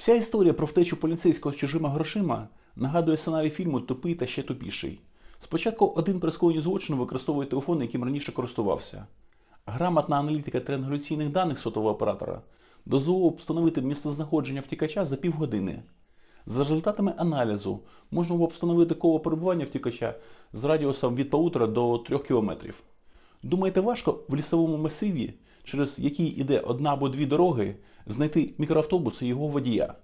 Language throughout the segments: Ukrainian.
Вся історія про втечу поліцейського з чужими грошима нагадує сценарій фільму Тупий та ще тупіший. Спочатку один при злочину використовує телефон, яким раніше користувався. Грамотна аналітика триангуляційних даних сотового оператора дозволила встановити місцезнаходження втікача за півгодини. За результатами аналізу можна було встановити коло перебування втікача з радіусом від паутера до 3 кілометрів. Думаєте, важко в лісовому масиві, через який іде одна або дві дороги, знайти мікроавтобус і його водія?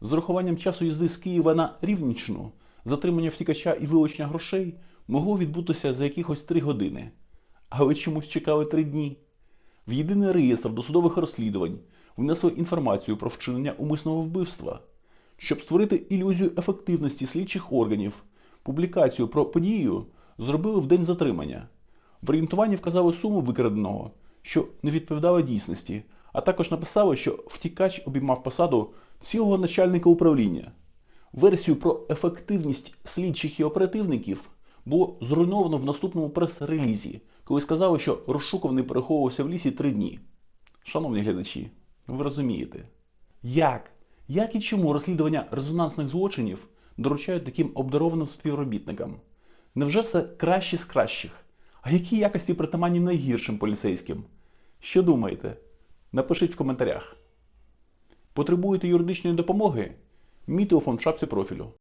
З урахуванням часу їзди з Києва на Рівненщину, затримання втікача і вилучення грошей могло відбутися за якихось три години. Але чомусь чекали три дні. В єдиний реєстр досудових розслідувань внесли інформацію про вчинення умисного вбивства. Щоб створити ілюзію ефективності слідчих органів, публікацію про подію зробили в день затримання. В орієнтуванні вказали суму викраденого, що не відповідала дійсності, а також написали, що втікач обіймав посаду цілого начальника управління. Версію про ефективність слідчих і оперативників було зруйновано в наступному прес-релізі, коли сказали, що розшукуваний переховувався в лісі три дні. Шановні глядачі, ви розумієте, як, як і чому розслідування резонансних злочинів доручають таким обдарованим співробітникам? Невже це кращі з кращих? А які якості притаманні найгіршим поліцейським? Що думаєте? Напишіть в коментарях. Потребуєте юридичної допомоги? Мій телефон в шапці профілю.